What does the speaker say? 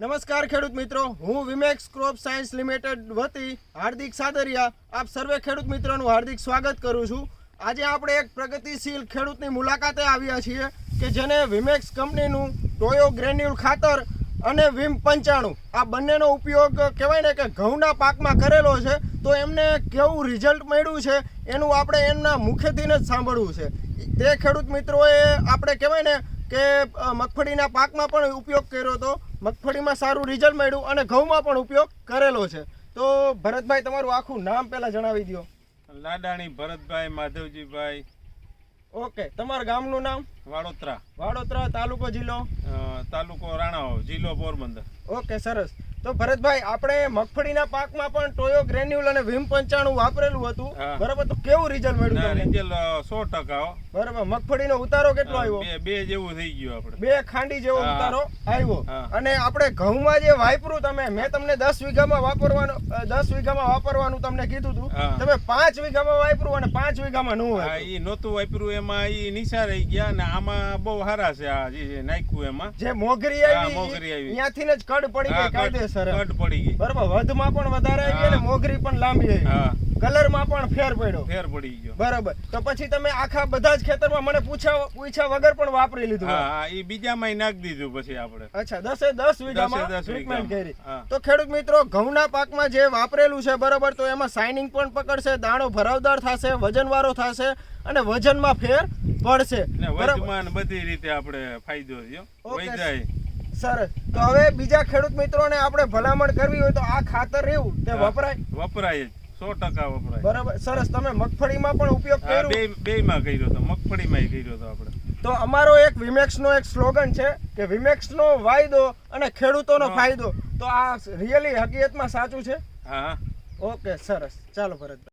નમસ્કાર ખેડૂત મિત્રો. હું વિમેક્સ ક્રોપ સાયન્સ લિમિટેડ વતી હાર્દિક સાદરિયા. આપ સર્વે ખેડૂત મિત્રોનું હાર્દિક સ્વાગત કરું છું. આજે આપણે એક પ્રગતિશીલ ખેડૂતની મુલાકાતે આવ્યા છીએ કે જેને વિમેક્સ કંપનીનું ટોયો ગ્રેન્યુલ ખાતર અને વિમ પંચાણું. આ બંનેનો ઉપયોગ કહેવાય ને કે ઘઉંના પાકમાં કરેલો છે, તો એમને કેવું રિઝલ્ટ મળ્યું છે એનું આપણે એમના મુખેથી જ સાંભળવું છે. તે ખેડૂત મિત્રોએ આપણે કહેવાય ને કે મગફળીના પાકમાં પણ ઉપયોગ કર્યો હતો. મગફળીમાં સારું રિઝલ્ટ મળ્યું અને ઘઉંમાં પણ ઉપયોગ કરેલો છે. તો ભરતભાઈ તમારું આખું નામ પહેલા જણાવી દો લાડાણી ભરતભાઈ માધવજીભાઈ. ઓકે તમારા ગામનું નામ? વાડોતરા. વાડોત્રા તાલુકો જિલ્લો? તાલુકો રાણાઓ જિલ્લો પોરબંદર. ઓકે સરસ. તો ભરતભાઈ આપણે મગફળીના પાકમાં પણ ટોયો ગ્રેન્યુલ અને વિમ પંચાણું વાપરેલું હતું. બરાબર તો કેવું રિઝલ્ટ મળ્યું તમને? રિઝલ્ટ સો ટકા બરાબર મગફળીનો ઉતારો કેટલો આવ્યો? બે જેવું થઈ ગયું આપણે. બે ખાંડી જેવો. ઉતારો આવ્યો. અને આપણે ઘઉંમાં જે વાપરું તમે મેં તમને દસ વીઘામાં વાપરવાનું દસ વીઘામાં વાપરવાનું તમને કીધું હતું તમે પાંચ વીઘામાં વાપરું અને પાંચ વીઘામાં નું આ વાપરું નહોતું વાપર્યું એમાં એ નિશા રહી ગયા ને આમાં બહુ સારા છે આ જે નાખ્યું એમાં. જે મોગરી આવી મોગરી આવી. ત્યાંથી જ કડ પડી ગઈ કાયદેસર. કટ પડી ગઈ. બરાબર વધમાં પણ વધારે આવી અને. મોગરી પણ લાંબી આવી. કલરમાં પણ ફેર પડ્યો. ફેર પડી ગયો. બરાબર. તો પછી તમે આખા બધા જ ખેતરમાં મને પૂછ્યા પૂછ્યા વગર પણ વાપરી લીધું હા એ બીજામાં નાખી દીધું પછી આપણે. અચ્છા દસે દસ વીઘામાં ટ્રીટમેન્ટ કરી. તો ખેડૂત મિત્રો ઘઉંના પાકમાં જે વાપરેલું છે બરાબર તો એમાં સાઇનિંગ પણ પકડશે દાણો ભરાવદાર થશે વજનવાળો થશે અને વજનમાં ફેર પડશે. બરાબર. બધી રીતે આપણે ફાયદો થયો. જાય સરસ. તો હવે બીજા ખેડૂત મિત્રોને આપણે ભલામણ કરવી હોય તો આ ખાતર રહ્યું તે વપરાય? વપરાય. સો ટકા વપરાય. બરાબર. સરસ. તમે મગફળીમાં પણ ઉપયોગ કર્યો? બે બે માં કર્યો તો. મગફળીમાં કર્યો તો આપણે. તો અમારો એક વિમેક્સનો એક સ્લોગન છે કે વિમેક્સનો વાયદો અને ખેડૂતોનો ફાયદો. તો આ રિયલી હકીકતમાં સાચું છે? હા ઓકે સરસ. ચાલો ભરત